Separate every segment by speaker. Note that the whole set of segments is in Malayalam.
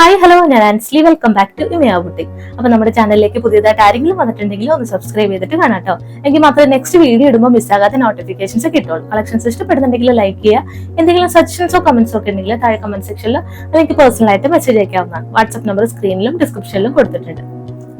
Speaker 1: ഹായ് ഹലോ ഞാൻ Ansley. Welcome back to Imaya boutique അപ്പൊ നമ്മുടെ ചാനലിലേക്ക് പുതിയതായിട്ട് ആരെങ്കിലും വന്നിട്ടുണ്ടെങ്കിൽ ഒന്ന് സബ്സ്ക്രൈബ് ചെയ്തിട്ട് കാണാട്ടോ. എങ്കിൽ മാത്രമേ നെക്സ്റ്റ് വീഡിയോ ഇടുമ്പോൾ മിസ്സാകാത്ത നോട്ടിഫിക്കേഷൻസ് കിട്ടുള്ളൂ. കളക്ഷൻസ് ഇഷ്ടപ്പെടുന്നുണ്ടെങ്കിൽ ലൈക്ക് ചെയ്യുക. എന്തെങ്കിലും സജഷൻസോ കമന്റ്സോ ഒക്കെ ഉണ്ടെങ്കിൽ താഴെ കമന്റ് സെക്ഷനിൽ എനിക്ക് പേഴ്സണലായിട്ട് മെസ്സേജ് അയക്കാവുന്നതാണ്. വാട്സ്ആപ്പ് നമ്പർ സ്ക്രീനിലും ഡിസ്ക്രിപ്ഷനിലും കൊടുത്തിട്ടുണ്ട്.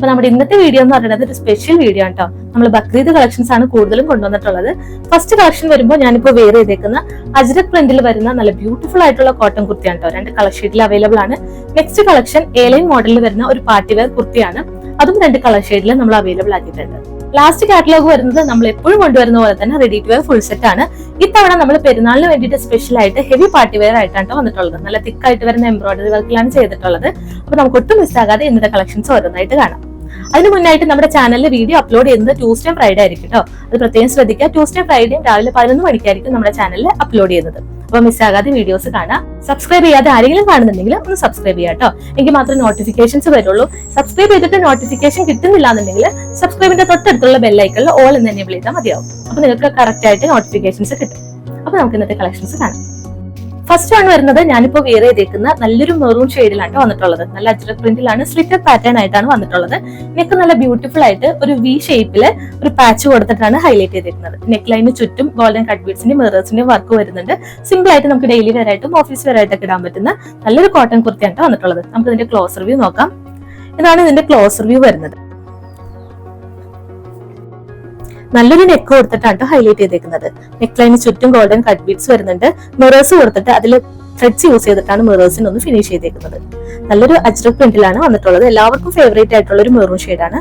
Speaker 1: അപ്പൊ നമ്മുടെ ഇന്നത്തെ വീഡിയോ എന്ന് പറയുന്നത് ഒരു സ്പെഷ്യൽ വീഡിയോ ആണ് നമ്മൾ ബക്രീദ് കളക്ഷൻസ് ആണ് കൂടുതലും കൊണ്ടുവന്നിട്ടുള്ളത്. ഫസ്റ്റ് കളക്ഷൻ വരുമ്പോൾ ഞാനിപ്പോൾ വെയർ ചെയ്തേക്കുന്ന അജ്രക് പ്രിന്റിൽ വരുന്ന നല്ല ബ്യൂട്ടിഫുൾ ആയിട്ടുള്ള കോട്ടൺ കുർത്തിയാണ് കേട്ടോ രണ്ട് കളർ ഷെയ്ഡിൽ അവൈലബിൾ ആണ്. നെക്സ്റ്റ് കളക്ഷൻ ഏലൈൻ മോഡലിൽ വരുന്ന ഒരു പാർട്ടി വെയർ കുർത്തിയാണ്. അതും രണ്ട് കളർ ഷെയ്ഡിൽ നമ്മൾ അവൈലബിൾ ആക്കിയിട്ടുണ്ട്. ലാസ്റ്റ് കാറ്റലോഗ് വരുന്നത് നമ്മൾ എപ്പോഴും കൊണ്ടുവരുന്ന പോലെ തന്നെ ready to wear full set ആണ്. ഇത്തവണ നമ്മൾ പെരുന്നാളിന് വേണ്ടിയിട്ട് സ്പെഷ്യൽ ആയിട്ട് ഹെവി പാർട്ടി വെയർ ആയിട്ടാണ് ട്ടോ വന്നിട്ടുള്ളത്. നല്ല തിക്കായിട്ട് വരുന്ന എംബ്രോയിഡറി വർക്കിലാണ് ചെയ്തിട്ടുള്ളത്. അപ്പൊ നമുക്ക് ഒട്ടും മിസ്സാകാതെ ഇന്നത്തെ കളക്ഷൻസ് ഓരോന്നായിട്ട് കാണാം. അതിന് മുന്നായിട്ട് നമ്മുടെ ചാനലിൽ വീഡിയോ അപ്ലോഡ് ചെയ്യുന്നത് ട്യൂസ്ഡേ ഫ്രൈഡേ ആയിരിക്കും കേട്ടോ അത് പ്രത്യേകം ശ്രദ്ധിക്കുക. ട്യൂസ്ഡേ ഫ്രൈഡേയും രാവിലെ പതിനൊന്ന് മണിക്കായിരിക്കും നമ്മുടെ ചാനലിൽ അപ്ലോഡ് ചെയ്യുന്നത്. അപ്പൊ മിസ്സാകാതെ വീഡിയോസ് കാണാം സബ്സ്ക്രൈബ് ചെയ്യാതെ ആരെങ്കിലും കാണുന്നുണ്ടെങ്കിൽ ഒന്ന് സബ്സ്ക്രൈബ് ചെയ്യാം കേട്ടോ എങ്കിൽ മാത്രം നോട്ടിഫിക്കേഷൻസ് വരുള്ളൂ. സബ്സ്ക്രൈബ് ചെയ്തിട്ട് നോട്ടിഫിക്കേഷൻ കിട്ടുന്നില്ല എന്നുണ്ടെങ്കിൽ സബ്സ്ക്രൈബിന്റെ തൊട്ടടുത്തുള്ള ബെല്ലൈക്കണിൽ ഓൾ എന്ന് തന്നെ വിളിച്ചാൽ മതിയാവും. അപ്പൊ നിങ്ങൾക്ക് കറക്റ്റ് ആയിട്ട് നോട്ടിഫിക്കേഷൻസ് കിട്ടും. അപ്പൊ നമുക്ക് ഇന്നത്തെ കളക്ഷൻസ് കാണാം. ഫസ്റ്റ് ആണ് വരുന്നത് ഞാനിപ്പോ വെയർ ചെയ്തേക്കുന്ന നല്ലൊരു മെറൂൺ ഷെയ്ഡിലാണ് വന്നിട്ടുള്ളത്. നല്ല അജ്രക് പ്രിന്റിലാണ് സ്ലിറ്റഡ് പാറ്റേൺ ആയിട്ടാണ് വന്നിട്ടുള്ളത്. നെക്ക് നല്ല ബ്യൂട്ടിഫുൾ ആയിട്ട് ഒരു വി ഷേപ്പിൽ ഒരു പാച്ച് കൊടുത്തിട്ടാണ് ഹൈലൈറ്റ് ചെയ്തിരിക്കുന്നത് നെക്ക് ലൈന് ചുറ്റും ഗോൾഡൻ കട്ട് ബീഡ്സിന്റെ മിറേഴ്സിന്റെ വർക്ക് വരുന്നുണ്ട്. സിമ്പിൾ ആയിട്ട് നമുക്ക് ഡെയിലി വെയർ ആയിട്ടും ഓഫീസ് വെയർ ആയിട്ടൊക്കെ ഇടാൻ പറ്റുന്ന നല്ലൊരു കോട്ടൺ കുർത്തിയാണ് വന്നിട്ടുള്ളത്. നമുക്ക് ഇതിന്റെ ക്ലോസ് റിവ്യൂ നോക്കാം. ഇതാണ് ഇതിന്റെ ക്ലോസ് റിവ്യൂ വരുന്നത്. നല്ലൊരു നെക്ക് കൊടുത്തിട്ടാണ് ഹൈലൈറ്റ് ചെയ്തേക്കുന്നത്. നെക്ക് ലൈന് ചുറ്റും ഗോൾഡൻ കട്ട് ബീഡ്സ് വരുന്നുണ്ട്. മിറേഴ്സ് കൊടുത്തിട്ട് അതിൽ ത്രെഡ്സ് യൂസ് ചെയ്തിട്ടാണ് മിറേഴ്സിന് ഒന്ന് ഫിനിഷ് ചെയ്തേക്കുന്നത്. നല്ലൊരു അജ്രക് പ്രിന്റിലാണ് വന്നിട്ടുള്ളത്. എല്ലാവർക്കും ഫേവറേറ്റ് ആയിട്ടുള്ള ഒരു മെറൂൺ ഷെയ്ഡാണ്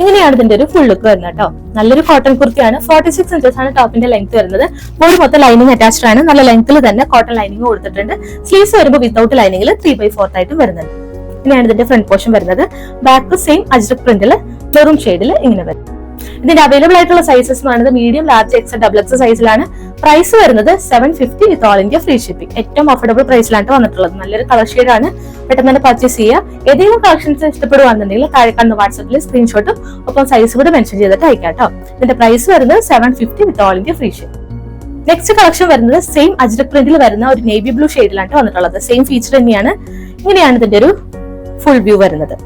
Speaker 1: ഇങ്ങനെയാണ് ഇതിന്റെ ഒരു ഫുൾ ലുക്ക് വരുന്നത് കേട്ടോ. നല്ലൊരു കോട്ടൺ കുർത്തിയാണ്. ഫോർട്ടി സിക്സ് ഇഞ്ചസ് ആണ് ടോപ്പിന്റെ ലെങ്ത് വരുന്നത്. ബോഡി മൊത്തം ലൈനിങ് അറ്റാച്ച്ഡ് ആണ്. നല്ല ലെങ്ത്തിൽ തന്നെ കോട്ടൺ ലൈനിങ് കൊടുത്തിട്ടുണ്ട്. സ്ലീവ്സ് വരുമ്പോൾ വിത്തൗട്ട് ലൈനിങ്ങിൽ ത്രീ ബൈ ഫോർത്ത് ആയിട്ടും വരുന്നുണ്ട്. ഇങ്ങനെയാണ് ഇതിന്റെ ഫ്രണ്ട് പോർഷൻ വരുന്നത്. ബാക്ക് സെയിം അജ്രക് പ്രിന്റിൽ മെറൂൺ ഷെയ്ഡിൽ ഇങ്ങനെ വരും. ഇതിന്റെ അവൈലബിൾ ആയിട്ടുള്ള സൈസസ് പറയുന്നത് medium large X double X സൈസിലാണ് പ്രൈസ് വരുന്നത് seven fifty with all India free shipping ഏറ്റവും അഫോർഡബിൾ പ്രൈസിലാണ് വന്നിട്ടുള്ളത്. നല്ലൊരു കളർ ഷെയ്ഡാണ് പെട്ടെന്ന് തന്നെ പർച്ചേസ് ചെയ്യുക ഏതെങ്കിലും കളക്ഷൻസ് ഇഷ്ടപ്പെടുവാണെന്നുണ്ടെങ്കിൽ താഴെ കാണുന്ന വാട്സാപ്പിൽ സ്ക്രീൻഷോട്ടും ഒപ്പം സൈസ് കൂടെ മെൻഷൻ ചെയ്തിട്ട് അയക്കാം കേട്ടോ ഇതിന്റെ പ്രൈസ് വരുന്നത് seven fifty with all India free shipping next collection വരുന്നത് സെയിം അജ്രക് പ്രിന്റിൽ വരുന്ന ഒരു നേവി ബ്ലൂ ഷെയ്ഡിലാണ് വന്നിട്ടുള്ളത്. സെയിം ഫീച്ചർ തന്നെയാണ്. ഇങ്ങനെയാണ് ഇതിന്റെ ഒരു ഫുൾ വ്യൂ വരുന്നത്.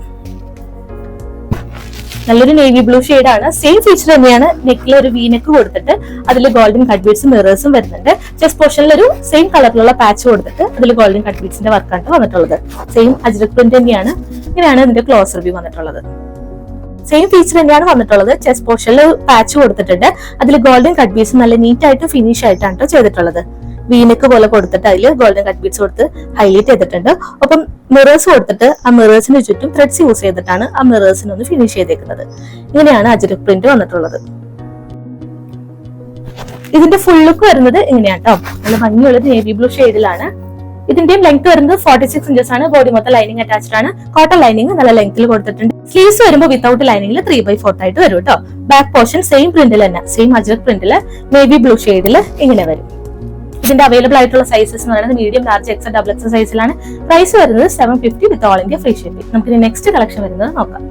Speaker 1: നല്ലൊരു നേവി ബ്ലൂ ആണ്. സെയിം ഫീച്ചർ തന്നെയാണ് നെക്കിൽ ഒരു വീനെക്ക് കൊടുത്തിട്ട് അതിൽ ഗോൾഡൻ കട്ട് ബീഡ്സും മിറേഴ്സും വരുന്നുണ്ട്. ചെസ്റ്റ് പോർഷനിൽ ഒരു സെയിം കളറിലുള്ള പാച്ച് കൊടുത്തിട്ട് അതിൽ ഗോൾഡൻ കട്ട് ബീഡ്സിന്റെ വർക്കാണ് വന്നിട്ടുള്ളത്. സെയിം അജ്രക് പ്രിന്റ് തന്നെയാണ്. ഇങ്ങനെയാണ് ഇതിന്റെ ക്ലോസ് റിവ്യൂ വന്നിട്ടുള്ളത്. സെയിം ഫീച്ചർ തന്നെയാണ് വന്നിട്ടുള്ളത്. ചെസ്റ്റ് പോർഷനിൽ പാച്ച് കൊടുത്തിട്ടുണ്ട്. അതിൽ ഗോൾഡൻ കട്ട് നല്ല നീറ്റ് ആയിട്ട് ഫിനിഷ് ആയിട്ടാണ് ട്ടോ ചെയ്തിട്ടുള്ളത്. വീനക്ക് പോലെ കൊടുത്തിട്ട് അതിൽ ഗോൾഡൻ കട്ട് ബീഡ്സ് കൊടുത്ത് ഹൈലൈറ്റ് ചെയ്തിട്ടുണ്ട്. ഒപ്പം മിറേഴ്സ് കൊടുത്തിട്ട് ആ മിറേഴ്സിന് ചുറ്റും ത്രെഡ്സ് യൂസ് ചെയ്തിട്ടാണ് ആ മിറേഴ്സിനെ ഒന്ന് ഫിനിഷ് ചെയ്തേക്കുന്നത്. ഇങ്ങനെയാണ് അജരക് പ്രിന്റ് വന്നിട്ടുള്ളത്. ഇതിന്റെ ഫുൾ ലുക്ക് വരുന്നത് ഇങ്ങനെയാണ് കേട്ടോ നല്ല ഭംഗിയുള്ള നേവി ബ്ലൂ ഷെയ്ഡിലാണ് ഇതിന്റെയും ലെങ്ത് വരുന്നത് ഫോർട്ടി സിക്സ് ഇഞ്ചസ് ആണ്. ബോഡി മൊത്തം ലൈനിങ് അറ്റാച്ച്ഡ് ആണ്. കോട്ടൺ ലൈനിങ് നല്ല ലെങ്ത്തിൽ കൊടുത്തിട്ടുണ്ട്. സ്ലീവ്സ് വരുമ്പോൾ വിത്തൗട്ട് ലൈനിങ്ങിൽ ത്രീ ബൈ ഫോർത്ത് ആയിട്ട് വരും കേട്ടോ ബാക്ക് പോർഷൻ സെയിം പ്രിന്റിൽ തന്നെ. സെയിം അജ്രക് പ്രിന്റിൽ നേവി ബ്ലൂ ഷെയ്ഡിൽ ഇങ്ങനെ വരും. ഇതിന്റെ അവൈലബിൾ ആയിട്ടുള്ള സൈസസ് എന്ന് പറയുന്നത് medium large X double X സൈസിലാണ് പ്രൈസ് വരുന്നത് seven fifty with all India free shipping നമുക്ക് നെക്സ്റ്റ് കളക്ഷൻ വരുന്നത് നോക്കാം.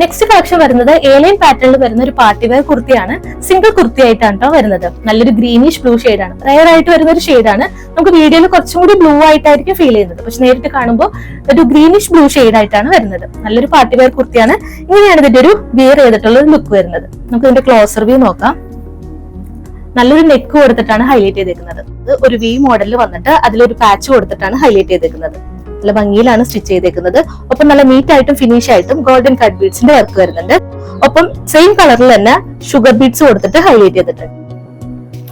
Speaker 1: നെക്സ്റ്റ് കളക്ഷൻ വരുന്നത് ഏലിയൻ പാറ്റേണിൽ വരുന്ന ഒരു പാർട്ടി വെയർ കുർത്തിയാണ്. സിംഗിൾ കുർത്തി ആയിട്ടാണ് കേട്ടോ വരുന്നത്. നല്ലൊരു ഗ്രീനിഷ് ബ്ലൂ ആണ്. റയർ ആയിട്ട് വരുന്ന ഒരു ഷെയ്ഡാണ് നമുക്ക് വീഡിയോയിൽ കുറച്ചും കൂടി ബ്ലൂ ആയിട്ടായിരിക്കും ഫീൽ ചെയ്യുന്നത്. പക്ഷെ നേരിട്ട് കാണുമ്പോൾ ഒരു ഗ്രീനിഷ് ബ്ലൂ ആയിട്ടാണ് വരുന്നത്. നല്ലൊരു പാർട്ടി വെയർ കുർത്തിയാണ്. ഇങ്ങനെയാണ് ഇതിന്റെ ഒരു വെയർ ചെയ്തിട്ടുള്ള ഒരു ലുക്ക് വരുന്നത്. നമുക്ക് ഇതിന്റെ ക്ലോസർ വ്യൂ നോക്കാം. നല്ലൊരു നെക്ക് കൊടുത്തിട്ടാണ് ഹൈലൈറ്റ് ചെയ്തേക്കുന്നത്. ഒരു വി മോഡലിൽ വന്നിട്ട് അതിലൊരു പാച്ച് കൊടുത്തിട്ടാണ് ഹൈലൈറ്റ് ചെയ്തേക്കുന്നത്. നല്ല ഭംഗിയിലാണ് സ്റ്റിച്ച് ചെയ്തേക്കുന്നത്. ഒപ്പം നല്ല നീറ്റ് ആയിട്ടും ഫിനിഷ് ആയിട്ടും ഗോൾഡൻ കട്ട് ബീഡ്സിന്റെ വർക്ക് വരുന്നുണ്ട്. ഒപ്പം സെയിം കളറിൽ തന്നെ ഷുഗർ ബീഡ്സ് കൊടുത്തിട്ട് ഹൈലൈറ്റ് ചെയ്തിട്ടുണ്ട്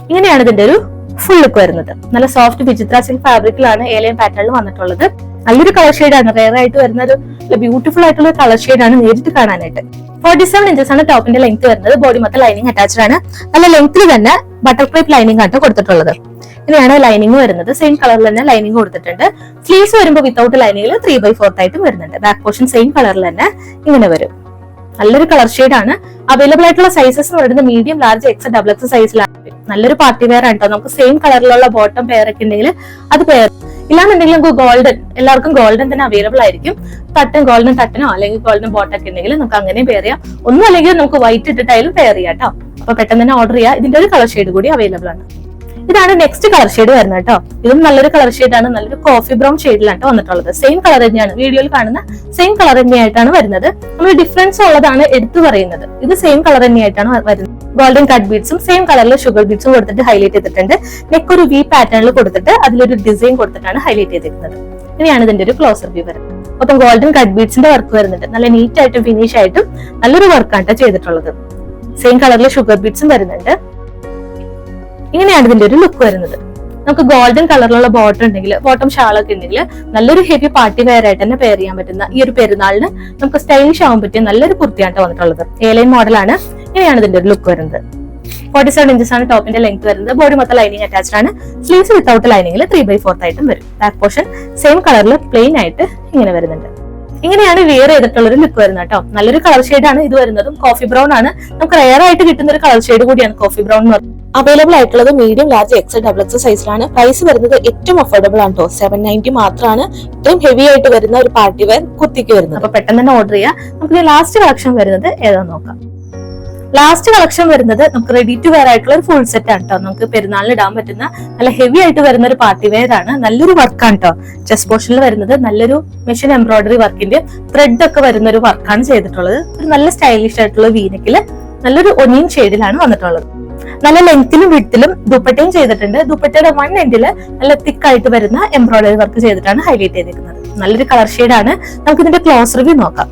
Speaker 1: ഇങ്ങനെയാണ് ഇതിന്റെ ഒരു ഫുൾ ലുക്ക് വരുന്നത്. നല്ല സോഫ്റ്റ് വിചിത്ര സിൽക്ക് ഫാബ്രിക്കിലാണ് ഏലിയൻ പാറ്റേണിൽ വന്നിട്ടുള്ളത്. നല്ലൊരു കളർ ഷെയ്ഡാണ് റയർ ആയിട്ട് വരുന്ന ഒരു ബ്യൂട്ടിഫുൾ ആയിട്ടുള്ള കളർ ഷെയ്ഡാണ് നേരിട്ട് കാണാനായിട്ട്. ഫോർട്ടി സെവൻ ഇഞ്ചസ് ആണ് ടോപ്പിന്റെ ലെങ്ത് വരുന്നത്. ബോഡി മൊത്തം ലൈനിങ് അറ്റാച്ച്ഡ് ആണ്. നല്ല ലെങ്ത്തിൽ തന്നെ ബട്ടർ ക്രൈപ്പ് ലൈനിങ് ആണ് കൊടുത്തിട്ടുള്ളത്. ഇങ്ങനെയാണ് ലൈനിങ് വരുന്നത്. സെയിം കളറിൽ തന്നെ ലൈനിങ് കൊടുത്തിട്ടുണ്ട്. സ്ലീവ്സ് വരുമ്പോൾ വിത്തൗട്ട് ലൈനിങ്ങിൽ ത്രീ ബൈ ഫോർത്ത് ആയിട്ടും വരുന്നുണ്ട്. ബാക്ക് പോർഷൻ സെയിം കളറിൽ തന്നെ ഇങ്ങനെ വരും. നല്ലൊരു കളർ ആണ്. അവൈലബിൾ ആയിട്ടുള്ള സൈസസ് എന്ന് പറയുന്നത് medium large X double X സൈസിലാണ് നല്ലൊരു പാർട്ടി വെയർ ആണ് കേട്ടോ നമുക്ക് സെയിം കളറിലുള്ള ബോട്ടം പെയർ ഒക്കെ ഉണ്ടെങ്കിൽ അത് പെയർ ഇല്ലാന്നുണ്ടെങ്കിൽ നമുക്ക് ഗോൾഡൻ എല്ലാവർക്കും ഗോൾഡൻ തന്നെ അവൈലബിൾ ആയിരിക്കും. തട്ടൻ ഗോൾഡൻ തട്ടനോ അല്ലെങ്കിൽ ഗോൾഡൻ ബോട്ടൊക്കെ ഉണ്ടെങ്കിൽ നമുക്ക് അങ്ങനെയും പെയർ ചെയ്യാം. ഒന്നും അല്ലെങ്കിൽ നമുക്ക് വൈറ്റ് ഇട്ടിട്ടായാലും പെയർ ചെയ്യാം കേട്ടോ. അപ്പൊ പെട്ടെന്ന് തന്നെ ഓർഡർ ചെയ്യാം ഇതിന്റെ ഒരു കളർ ഷെയ്ഡ് കൂടി അവൈലബിൾ ആണ്. ഇതാണ് നെക്സ്റ്റ് കളർ ഷെയ്ഡ് വരുന്നത് കേട്ടോ. ഇതും നല്ലൊരു കളർ ഷെയ്ഡാണ് നല്ലൊരു കോഫി ബ്രൗൺ ഷെയ്ഡിലാണ് വന്നിട്ടുള്ളത്. സെയിം കളർ തന്നെയാണ് വീഡിയോയിൽ കാണുന്ന സെയിം കളർ തന്നെയായിട്ടാണ് വരുന്നത്. നമ്മൾ ഡിഫറൻസ് ഉള്ളതാണ് എടുത്തു പറയുന്നത്. ഇത് സെയിം കളർ തന്നെയായിട്ടാണ് വരുന്നത്. ഗോൾഡൻ കട്ട് ബീഡ്സും സെയിം കളറിൽ ഷുഗർ ബീഡ്സും കൊടുത്തിട്ട് ഹൈലൈറ്റ് ചെയ്തിട്ടുണ്ട്. നെക്ക് ഒരു വി പാറ്റേണിൽ കൊടുത്തിട്ട് അതിലൊരു ഡിസൈൻ കൊടുത്തിട്ടാണ് ഹൈലൈറ്റ് ചെയ്തിരിക്കുന്നത്. ഇനിയാണ് ഇതിന്റെ ഒരു ക്ലോസർ വ്യൂ വരുന്നത് മൊത്തം ഗോൾഡൻ കട്ട് ബീഡ്സിന്റെ വർക്ക് വരുന്നുണ്ട്. നല്ല നീറ്റ് ആയിട്ടും ഫിനിഷ് ആയിട്ടും നല്ലൊരു വർക്കാണ് ചെയ്തിട്ടുള്ളത്. സെയിം കളറിൽ ഷുഗർ ബീഡ്സും വരുന്നുണ്ട്. ഇങ്ങനെയാണ് ഇതിന്റെ ഒരു ലുക്ക് വരുന്നത്. നമുക്ക് ഗോൾഡൻ കളറിലുള്ള ബോട്ടം ഉണ്ടെങ്കിൽ ബോട്ടം ഷാളൊക്കെ ഉണ്ടെങ്കിൽ നല്ലൊരു ഹെവി പാർട്ടി വെയർ ആയിട്ട് തന്നെ പെയർ ചെയ്യാൻ പറ്റുന്ന ഈ ഒരു പെരുന്നാളിന് നമുക്ക് സ്റ്റൈലിഷ് ആവാൻ പറ്റിയ നല്ലൊരു കുർത്തിയാണ് വന്നിട്ടുള്ളത്. ഏലൈൻ മോഡലാണ് ഇങ്ങനെയാണ് ഇതിന്റെ ഒരു ലുക്ക് വരുന്നത്. ഫോർട്ടി സെവൻ ഇഞ്ചസ് ആണ് ടോപ്പിന്റെ ലെങ്ത് വരുന്നത്. ബോഡി മൊത്തം ലൈനിങ് അറ്റാച്ച്ഡ് ആണ്. സ്ലീവ്സ് വിത്തൗട്ട് ലൈനിങ്ങിൽ ത്രീ ബൈ ഫോർത്ത് ആയിട്ടും വരും. ബാക്ക് പോർഷൻ സെയിം കളറിൽ പ്ലെയിൻ ആയിട്ട് ഇങ്ങനെ വരുന്നുണ്ട്. ഇങ്ങനെയാണ് വെയർ ചെയ്തിട്ടുള്ള ഒരു ലുക്ക് വരുന്നത് കേട്ടോ. നല്ലൊരു കളർ ആണ് ഇത് വരുന്നതും. കോഫി ബ്രൗൺ ആണ്. നമുക്ക് റയർ ആയിട്ട് കിട്ടുന്ന ഒരു കളർ ഷെയ്ഡ് കൂടിയാണ് കോഫി ബ്രൗൺ എന്ന് പറയുന്നത്. അവൈലബിൾ ആയിട്ടുള്ളത് medium large X double X സൈസിലാണ് പ്രൈസ് വരുന്നത് ഏറ്റവും അഫോർഡബിൾ ആണ് കേട്ടോ സെവൻ നയന്റി മാത്രമാണ്. ഏറ്റവും ഹെവി ആയിട്ട് വരുന്ന ഒരു പാർട്ടി വെയർ കുർത്തിക്ക് വരുന്നത്. അപ്പൊ പെട്ടെന്ന് തന്നെ ഓർഡർ ചെയ്യാം. നമുക്ക് ലാസ്റ്റ് കളക്ഷൻ വരുന്നത് ഏതാന്ന് നോക്കാം. ലാസ്റ്റ് കളക്ഷൻ വരുന്നത് നമുക്ക് റെഡി ടു വെയർ ആയിട്ടുള്ള ഒരു ഫുൾ സെറ്റ് ആണ് കേട്ടോ നമുക്ക് പെരുന്നാളിന് ഇടാൻ പറ്റുന്ന നല്ല ഹെവി ആയിട്ട് വരുന്ന ഒരു പാർട്ടി വെയർ ആണ്. നല്ലൊരു വർക്കാണ് കേട്ടോ ചെസ് പോർഷനിൽ വരുന്നത് നല്ലൊരു മെഷീൻ എംബ്രോയിഡറി വർക്കിന്റെ ത്രെഡ് ഒക്കെ വരുന്ന ഒരു വർക്കാണ് ചെയ്തിട്ടുള്ളത്. ഒരു നല്ല സ്റ്റൈലിഷ് ആയിട്ടുള്ള വീനക്കിൽ നല്ലൊരു ഒനിയൻ ഷെയ്ഡിലാണ് വന്നിട്ടുള്ളത്. നല്ല ലെങ്ത്തിലും വിട്ടിലും ദുപ്പട്ടയും ചെയ്തിട്ടുണ്ട്. ദുപ്പട്ടയുടെ വൺ എൻഡിൽ നല്ല തിക്കായിട്ട് വരുന്ന എംബ്രോയിഡറി വർക്ക് ചെയ്തിട്ടാണ് ഹൈലൈറ്റ് ചെയ്തിരിക്കുന്നത് നല്ലൊരു കളർ ഷെയ്ഡാണ് നമുക്ക് ഇതിന്റെ ക്ലോസ് റിവ്യൂ നോക്കാം.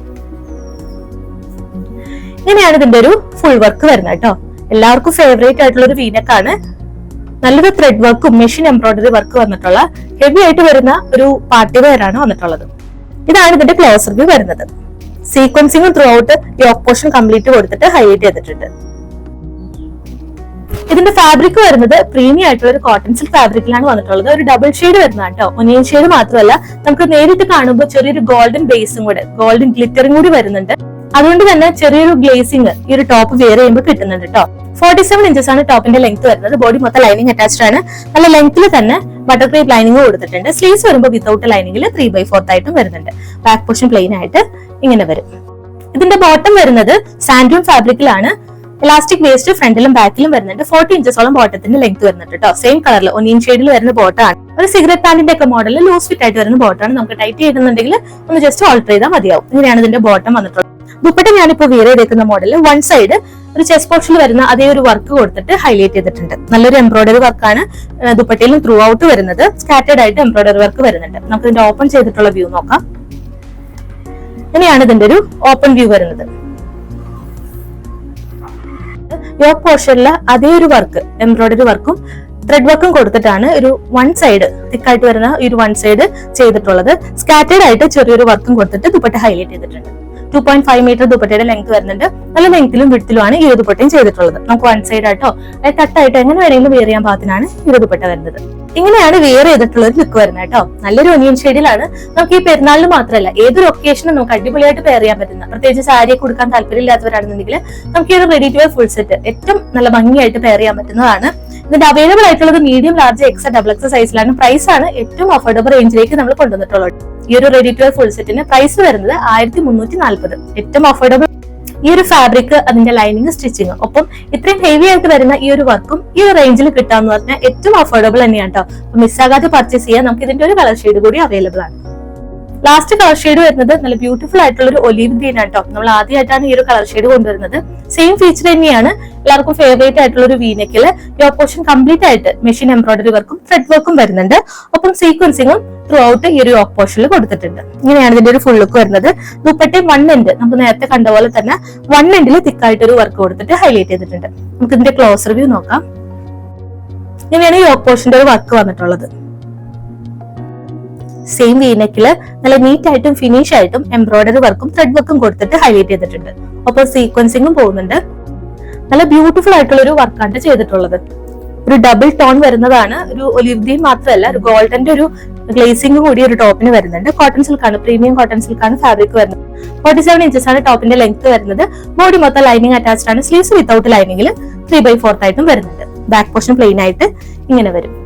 Speaker 1: ഇങ്ങനെയാണ് ഇതിന്റെ ഒരു ഫുൾ വർക്ക് വരുന്നത് കേട്ടോ. എല്ലാവർക്കും ഫേവറേറ്റ് ആയിട്ടുള്ള ഒരു വീനക്കാണ് നല്ലൊരു ത്രെഡ് വർക്കും മെഷീൻ എംബ്രോയിഡറി വർക്ക് വന്നിട്ടുള്ള ഹെവി ആയിട്ട് വരുന്ന ഒരു പാർട്ടി വെയറാണ് വന്നിട്ടുള്ളത്. ഇതാണ് ഇതിന്റെ ക്ലോസ് റിവ്യൂ വരുന്നത്. Sequencing throughout yoke portion complete കൊടുത്തിട്ട് ഹൈലൈറ്റ് ചെയ്തിട്ടുണ്ട്. ഇതിന്റെ ഫാബ്രിക് വരുന്നത് പ്രീമിയം ആയിട്ടുള്ള ഒരു കോട്ടൺ സിൽക്ക് ഫാബ്രിക്കിലാണ് വന്നിട്ടുള്ളത്. ഒരു ഡബിൾ ഷെയ്ഡ് വരുന്ന കേട്ടോ. ഒനിയൻ ഷെയ്ഡ് മാത്രമല്ല നമുക്ക് നേരിട്ട് കാണുമ്പോൾ ചെറിയൊരു ഗോൾഡൻ ബേസും കൂടെ ഗോൾഡൻ ഗ്ലിറ്ററും കൂടി വരുന്നുണ്ട്. അതുകൊണ്ട് തന്നെ ചെറിയൊരു ഗ്ലേസിംഗ് ഈ ഒരു ടോപ്പ് വെയർ ചെയ്യുമ്പോൾ കിട്ടുന്നുണ്ട് കേട്ടോ ഫോർട്ടി സെവൻ ഇഞ്ചസ് ആണ് ടോപ്പിന്റെ ലെങ്ത് വരുന്നത്. ബോഡി മൊത്തം ലൈനിങ് അറ്റാച്ച്ഡ് ആണ്. നല്ല ലെങ്ത്തിൽ തന്നെ ബട്ടർ ക്രീപ്പ് ലൈനിങ് കൊടുത്തിട്ടുണ്ട് സ്ലീവ്സ് വരുമ്പോൾ വിത്തൗട്ട് ലൈനിങ്ങിൽ ത്രീ ബൈ ഫോർത്ത് ആയിട്ടും വരുന്നുണ്ട്. ബാക്ക് പോർഷൻ പ്ലെയിൻ ആയിട്ട് ഇങ്ങനെ വരും. ഇതിന്റെ ബോട്ടം വരുന്നത് സാൻഡ്രൂൺ ഫാബ്രിക്കിലാണ് ഇലാസ്റ്റിക് വേസ്റ്റ് ഫ്രണ്ടിലും ബാക്കിലും വരുന്നുണ്ട്. ഫോർട്ടി ഇഞ്ചസോളം ബോട്ടത്തിന്റെ ലെങ്ത് വരുന്നുണ്ട് കേട്ടോ സെയിം കളറിൽ ഒന്നിൻ ഷെയ്ഡിൽ വരുന്ന ബോട്ടാണ് ഒരു സിഗരറ്റ് പാന്റിന്റെ ഒക്കെ മോഡൽ ലൂസ് ഫിറ്റ് ആയിട്ട് വരുന്ന ബോട്ടാണ് നമുക്ക് ടൈറ്റ് ചെയ്യുന്നുണ്ടെങ്കിൽ ഒന്ന് ജസ്റ്റ് ഓൾട്ടർ ചെയ്താൽ മതിയാവും. ഇങ്ങനെയാണ് ഇതിന്റെ ബോട്ടം വന്നിട്ടുള്ളത്. ദുപ്പട്ട ഞാനിപ്പോ വീര എടുക്കുന്ന മോഡൽ വൺ സൈഡ് ഒരു ചെസ്റ്റ് പോർഷനിൽ വരുന്ന അതേ ഒരു വർക്ക് കൊടുത്തിട്ട് ഹൈലൈറ്റ് ചെയ്തിട്ടുണ്ട്. നല്ലൊരു എംബ്രോയിഡറി വർക്കാണ് ദുപ്പട്ടയിലും ത്രൂ ഔട്ട് വരുന്നത്. സ്കാറ്റേഡ് ആയിട്ട് എംബ്രോയിഡറി വർക്ക് വരുന്നുണ്ട്. നമുക്ക് ഇതിന്റെ ഓപ്പൺ ചെയ്തിട്ടുള്ള വ്യൂ നോക്കാം. ഇങ്ങനെയാണ് ഇതിന്റെ ഒരു ഓപ്പൺ വ്യൂ വരുന്നത്. യോക്ക് പോർഷനിൽ അതേ ഒരു വർക്ക് എംബ്രോയിഡറി വർക്കും ത്രെഡ് വർക്കും കൊടുത്തിട്ടാണ് ഒരു വൺ സൈഡ് തിക്കായിട്ട് വരുന്ന ഒരു വൺ സൈഡ് ചെയ്തിട്ടുള്ളത്. സ്കാറ്റേഡ് ആയിട്ട് ചെറിയൊരു വർക്കും കൊടുത്തിട്ട് ദുപ്പട്ട ഹൈലൈറ്റ് ചെയ്തിട്ടുണ്ട്. ടു പോയിന്റ് ഫൈവ് മീറ്റർ ദുപ്പട്ടയുടെ ലെങ്ത് വരുന്നുണ്ട്. നല്ല ലെങ്ത്തിലും വിടത്തിലുമാണ് ഈ ഒരു ദുപ്പട്ടയും ചെയ്തിട്ടുള്ളത്. നമുക്ക് വൺ സൈഡ് ആയിട്ടോ അല്ലെങ്കിൽ തട്ടായിട്ടോ എങ്ങനെ വേണമെങ്കിലും വേറിയാൻ ചെയ്യാൻ പാകത്തിനാണ് ഈ ഒരു ദുപ്പട്ട വരുന്നത്. ഇങ്ങനെയാണ് വെയർ ചെയ്തിട്ടുള്ള ഒരു ലുക്ക് വരുന്നത് കേട്ടോ. നല്ലൊരു ഒനിയൻ ഷെയ്ഡിലാണ് നമുക്ക് ഈ പെരുന്നാളിന് മാത്രമല്ല ഏതൊരു ഒക്കേഷനും നമുക്ക് അടിപൊളിയായിട്ട് പെയർ ചെയ്യാൻ പറ്റുന്ന പ്രത്യേകിച്ച് സാരി കൊടുക്കാൻ താല്പര്യമില്ലാത്തവരാണെന്നുണ്ടെങ്കിൽ നമുക്ക് ഈ ready to wear full set ഏറ്റവും നല്ല ഭംഗിയായിട്ട് പെയർ ചെയ്യാൻ പറ്റുന്നതാണ്. ഇതിന്റെ അവൈലബിൾ ആയിട്ടുള്ളത് medium large X double X സൈസിലാണ് പ്രൈസ് ആണ് ഏറ്റവും അഫോർഡബിൾ റേഞ്ചിലേക്ക് നമ്മൾ കൊണ്ടുവന്നിട്ടുള്ളത്. ഈ ഒരു റെഡി ടു വെയർ ഫുൾ സെറ്റിന് പ്രൈസ് വരുന്നത് ആയിരത്തി മുന്നൂറ്റി നാല്പത്. ഏറ്റവും അഫോർഡബിൾ ഈ ഒരു ഫാബ്രിക് അതിന്റെ ലൈനിങ് സ്റ്റിച്ചിങ് ഒപ്പം ഇത്രയും ഹെവി ആയിട്ട് വരുന്ന ഈ ഒരു വർക്കും ഈ ഒരു റേഞ്ചിൽ കിട്ടാന്ന് പറഞ്ഞാൽ ഏറ്റവും അഫോർഡബിൾ തന്നെയാണ് കേട്ടോ മിസ്സാകാതെ പർച്ചേസ് ചെയ്യാൻ നമുക്ക് ഇതിന്റെ ഒരു കളർ ഷെയ്ഡ് കൂടി അവൈലബിൾ ആണ്. ലാസ്റ്റ് കളർ ഷെയ്ഡ് വരുന്നത് നല്ല ബ്യൂട്ടിഫുൾ ആയിട്ടുള്ള ഒരു ഒലീവ് ഗ്രീൻ ആണ് കേട്ടോ നമ്മൾ ആദ്യമായിട്ടാണ് ഈ ഒരു കളർ ഷെയ്ഡ് കൊണ്ടുവരുന്നത്. സെയിം ഫീച്ചർ തന്നെയാണ് എല്ലാവർക്കും ഫേവറേറ്റ് ആയിട്ടുള്ള ഒരു വീനക്കിൽ ഈ പോർഷൻ കംപ്ലീറ്റ് ആയിട്ട് മെഷീൻ എംബ്രോയിഡറി വർക്കും ത്രെഡ് വർക്കും വരുന്നുണ്ട്. ഒപ്പം സീക്വൻസിങ്ങും ത്രൂ ഔട്ട് ഈ ഒരു യോക്ക് പോർഷനിൽ കൊടുത്തിട്ടുണ്ട്. ഇങ്ങനെയാണ് ഇതിന്റെ ഒരു ഫുൾ ലുക്ക് വരുന്നത്. ദുപ്പട്ടെ വൺ എൻഡ് നമുക്ക് നേരത്തെ കണ്ട പോലെ തന്നെ വൺ എൻഡിൽ തിക്കായിട്ട് ഒരു വർക്ക് കൊടുത്തിട്ട് ഹൈലൈറ്റ് ചെയ്തിട്ടുണ്ട്. നമുക്ക് ഇതിന്റെ ക്ലോസ് റിവ്യൂ നോക്കാം. ഇങ്ങനെയാണ് ഈ പോർഷന്റെ ഒരു വർക്ക് വന്നിട്ടുള്ളത്. സെയിം വീനക്കിൽ നല്ല നീറ്റ് ആയിട്ടും ഫിനിഷ് ആയിട്ടും എംബ്രോയിഡറി വർക്കും ത്രെഡ് വർക്കും കൊടുത്തിട്ട് ഹൈലൈറ്റ് ചെയ്തിട്ടുണ്ട്. ഒപ്പം സീക്വൻസിങ്ങും പോകുന്നുണ്ട്. നല്ല ബ്യൂട്ടിഫുൾ ആയിട്ടുള്ള ഒരു വർക്കാണ് ചെയ്തിട്ടുള്ളത്. ഒരു ഡബിൾ ടോൺ വരുന്നതാണ്. ഒരു ഒലിവ് ഗ്രീൻ മാത്രമല്ല ഒരു ഗോൾഡന്റെ ഒരു ഗ്ലേസിംഗ് കൂടി ഒരു ടോപ്പിന് വരുന്നുണ്ട്. കോട്ടൺ സിൽക്കാണ് പ്രീമിയം കോട്ടൺ സിൽക്കാണ് ഫാബ്രിക് വരുന്നത്. ഫോർട്ടി സെവൻ ഇഞ്ചസ് ആണ് ടോപ്പിന്റെ ലെങ്ത് വരുന്നത്. ബോഡി മൊത്തം ലൈനിങ് അറ്റാച്ച്ഡ് ആണ്. സ്ലീവ്സ് വിത്തൗട്ട് ലൈനിങ്ങിൽ ത്രീ ബൈ ഫോർത്ത് ആയിട്ടും വരുന്നുണ്ട്. ബാക്ക് പോർഷൻ പ്ലെയിൻ ആയിട്ട് ഇങ്ങനെ വരും.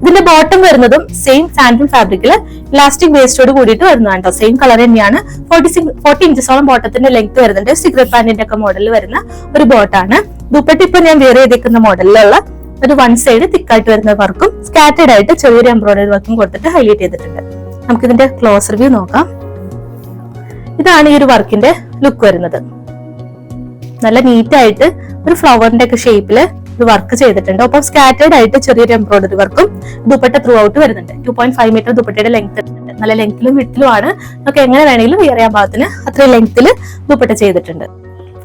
Speaker 1: ഇതിന്റെ ബോട്ടം വരുന്നതും സെയിം സാൻഡിൽ ഫാബ്രിക്കിൽ ഇലാസ്റ്റിക് വേസ്റ്റോട് കൂടിയിട്ട് വരുന്നതാണ് കേട്ടോ സെയിം കളർ തന്നെയാണ്. ഫോർട്ടി സിക്സ് ഫോർട്ടി ഇഞ്ചസോളം ബോട്ടത്തിന്റെ ലെങ്ത് വരുന്നുണ്ട്. സിഗരറ്റ് പാന്റിന്റെ ഒക്കെ മോഡലിൽ വരുന്ന ഒരു ബോട്ടാണ് ദുപ്പട്ടി ഇപ്പൊ ഞാൻ വേറെ ചെയ്തേക്കുന്ന മോഡലിലുള്ള ഒരു വൺ സൈഡ് തിക്കായിട്ട് വരുന്ന വർക്കും സ്കാറ്റേഡ് ആയിട്ട് ചെറിയൊരു എംബ്രോയിഡറി വർക്കും കൊടുത്തിട്ട് ഹൈലൈറ്റ് ചെയ്തിട്ടുണ്ട്. നമുക്ക് ഇതിന്റെ ക്ലോസ് റിവ്യൂ നോക്കാം. ഇതാണ് ഈ ഒരു വർക്കിന്റെ ലുക്ക് വരുന്നത്. നല്ല നീറ്റായിട്ട് ഒരു ഫ്ലവറിന്റെ ഒക്കെ ഷേപ്പിൽ വർക്ക് ചെയ്തിട്ടുണ്ട്. ഒപ്പം സ്കാറ്റേഡ് ആയിട്ട് ചെറിയൊരു എംബ്രോയിഡറി വർക്കും ദുപ്പട്ട ത്രൂ ഔട്ട് വരുന്നുണ്ട്. ടു പോയിന്റ് ഫൈവ് മീറ്റർ ദുപ്പട്ടയുടെ ലെങ്ത് ഉണ്ട് നല്ല ലെങ്ത്തിലും വിട്ടിലുമാണ് നമുക്ക് എങ്ങനെ വേണമെങ്കിലും വിയർ ചെയ്യാൻ പാകത്തിന് അത്രയും ലെങ്ത്തിൽ ദുപ്പട്ട ചെയ്തിട്ടുണ്ട്.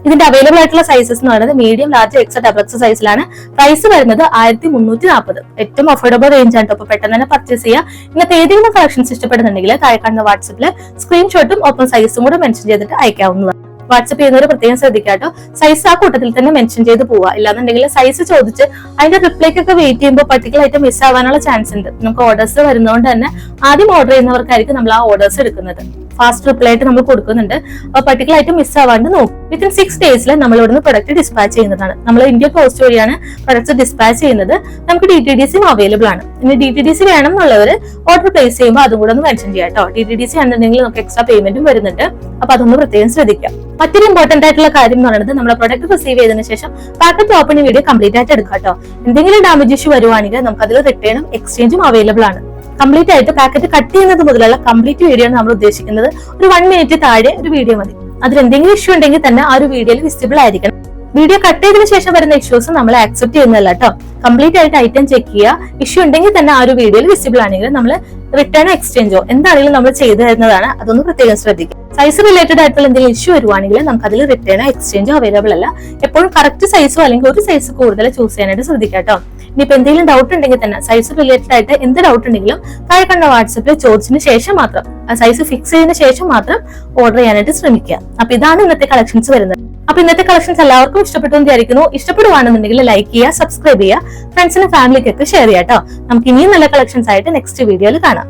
Speaker 1: ഇതിന്റെ അവൈലബിൾ ആയിട്ടുള്ള സൈസസ് എന്ന് പറയുന്നത് medium large X double X സൈസിലാണ് പ്രൈസ് വരുന്നത് ആയിരത്തി മുന്നൂറ്റി നാൽപ്പത് ഏറ്റവും അഫോർഡബിൾ റേഞ്ച് ആണ്. അപ്പൊ പെട്ടെന്ന് തന്നെ പർച്ചേസ് ചെയ്യുക ഇങ്ങനത്തെ ഏതെങ്കിലും കളക്ഷൻസ് ഇഷ്ടപ്പെടുന്നുണ്ടെങ്കിൽ താഴെ കാണുന്ന വാട്സപ്പിൽ സ്ക്രീൻഷോട്ടും ഓപ്പൺ സൈസും കൂടെ മെൻഷൻ ചെയ്തിട്ട് അയക്കാവുന്നതാണ്. വാട്സപ്പ് ചെയ്യുന്നവർ പ്രത്യേകം ശ്രദ്ധിക്കാട്ടോ. സൈസ് ആ കൂട്ടത്തിൽ തന്നെ മെൻഷൻ ചെയ്ത് പോവാ ഇല്ലാന്നുണ്ടെങ്കിൽ സൈസ് ചോദിച്ച് അതിന്റെ റിപ്ലൈക്കൊക്കെ വെയിറ്റ് ചെയ്യുമ്പോൾ പർട്ടിക്കുലർ ആയിട്ട് മിസ് ആവാനുള്ള ചാൻസ് ഉണ്ട്. നമുക്ക് ഓർഡേഴ്സ് വരുന്നതുകൊണ്ട് തന്നെ ആദ്യം ഓർഡർ ചെയ്യുന്നവർക്കായിരിക്കും നമ്മൾ ആ ഓർഡേഴ്സ് എടുക്കുന്നത്. ഫാസ്റ്റ് റിപ്ലൈ ആയിട്ട് നമ്മൾ കൊടുക്കുന്നുണ്ട്. അപ്പൊ പർട്ടിക്കുലർ ആയിട്ട് മിസ് ആവാണ്ട് നോക്കും. വിത്തിൻ സിക്സ് ഡേയ്സിൽ നമ്മൾ ഇവിടുന്ന് പ്രൊഡക്റ്റ് ഡിസ്പാച്ച് ചെയ്യുന്നതാണ്. നമ്മൾ ഇന്ത്യ പോസ്റ്റ് വഴിയാണ് പ്രൊഡക്ട്സ് ഡിസ്പാച്ച് ചെയ്യുന്നത്. നമുക്ക് ഡി ടി ഡി സിയും അവൈലബിൾ ആണ്. ഇനി ഡി ടി ഡി സി വേണം എന്നുള്ളവർ ഓർഡർ പ്ലേസ് ചെയ്യുമ്പോൾ അതും കൂടെ ഒന്ന് മെൻഷൻ ചെയ്യാം കേട്ടോ ഡി ടി ഡി സി ആണെന്നുണ്ടെങ്കിൽ നമുക്ക് എക്സ്ട്രാ പേയ്മെന്റും വരുന്നുണ്ട്. അപ്പൊ അതൊന്ന് പ്രത്യേകം ശ്രദ്ധിക്കാം. മറ്റൊരു ഇമ്പോർട്ടന്റ് ആയിട്ടുള്ള കാര്യം എന്ന് പറയുന്നത് നമ്മുടെ പ്രൊഡക്റ്റ് റിസീവ് ചെയ്തതിനു ശേഷം പാക്കറ്റ് ഓപ്പണിംഗ് വീഡിയോ കംപ്ലീറ്റ് ആയിട്ട് എടുക്കാം കേട്ടോ. എന്തെങ്കിലും ഡാമേജ് ഇഷ്യൂ വരുവാണെങ്കിൽ നമുക്ക് അതിൽ റിട്ടേണും എക്സ്ചേഞ്ചും അവൈലബിൾ ആണ്. കംപ്ലീറ്റ് ആയിട്ട് പാക്കറ്റ് കട്ട് ചെയ്യുന്നത് മുതലുള്ള കംപ്ലീറ്റ് വീഡിയോ ആണ് നമ്മൾ ഉദ്ദേശിക്കുന്നത്. ഒരു വൺ മിനിറ്റ് താഴെ ഒരു വീഡിയോ മതി. അതിൽ എന്തെങ്കിലും ഇഷ്യൂ ഉണ്ടെങ്കിൽ തന്നെ ആ ഒരു വീഡിയോയിൽ വിസിബിൾ ആയിരിക്കണം. വീഡിയോ കട്ട് ചെയ്തതിനു ശേഷം വരുന്ന ഇഷ്യൂസ് നമ്മൾ ആക്സെപ്റ്റ് ചെയ്യുന്നതല്ല കേട്ടോ. കംപ്ലീറ്റ് ആയിട്ട് ഐറ്റം ചെക്ക് ചെയ്യുക. ഇഷ്യൂ ഉണ്ടെങ്കിൽ തന്നെ ആ ഒരു വീഡിയോയിൽ വിസിബിൾ ആണെങ്കിൽ നമ്മൾ റിട്ടേൺ എക്സ്ചേഞ്ചോ എന്താണെങ്കിലും നമ്മൾ ചെയ്തു തരുന്നതാണ്. അതൊന്ന് പ്രത്യേകം ശ്രദ്ധിക്കുക. സൈസ് റിലേറ്റഡ് ആയിട്ടുള്ള എന്തെങ്കിലും ഇഷ്യൂ വരുവാണെങ്കിൽ നമുക്ക് അതിൽ റിട്ടേൺ എക്സ്ചേഞ്ചോ അവൈലബിൾ അല്ല. എപ്പോഴും കറക്റ്റ് സൈസോ അല്ലെങ്കിൽ ഒരു സൈസ് കൂടുതൽ ചൂസ് ചെയ്യാനായിട്ട് ശ്രദ്ധിക്കുക കേട്ടോ. ഇനിയിപ്പോ എന്തെങ്കിലും ഡൗട്ട് ഉണ്ടെങ്കിൽ തന്നെ സൈസ് റിലേറ്റഡ് ആയിട്ട് എന്ത് ഡൗട്ട് ഉണ്ടെങ്കിലും താഴെ കണ്ട വാട്സപ്പിൽ ചോദിച്ചതിന് ശേഷം മാത്രം ആ സൈസ് ഫിക്സ് ചെയ്തതിന് ശേഷം മാത്രം ഓർഡർ ചെയ്യാനായിട്ട് ശ്രമിക്കുക. അപ്പൊ ഇതാണ് ഇന്നത്തെ കളക്ഷൻസ് വരുന്നത്. അപ്പൊ ഇന്നത്തെ കളക്ഷൻസ് എല്ലാവർക്കും ഇഷ്ടപ്പെട്ടു വിചാരിക്കുന്നു. ഇഷ്ടപ്പെടുവാണെന്നുണ്ടെങ്കിൽ ലൈക്ക് ചെയ്യുക സബ്സ്ക്രൈബ് ചെയ്യുക ഫ്രണ്ട്സിനും ഫാമിലിക്കൊക്കെ ഷെയർ ചെയ്യാം കേട്ടോ നമുക്ക് ഇനിയും നല്ല കളക്ഷൻസ് ആയിട്ട് നെക്സ്റ്റ് വീഡിയോയിൽ കാണാം.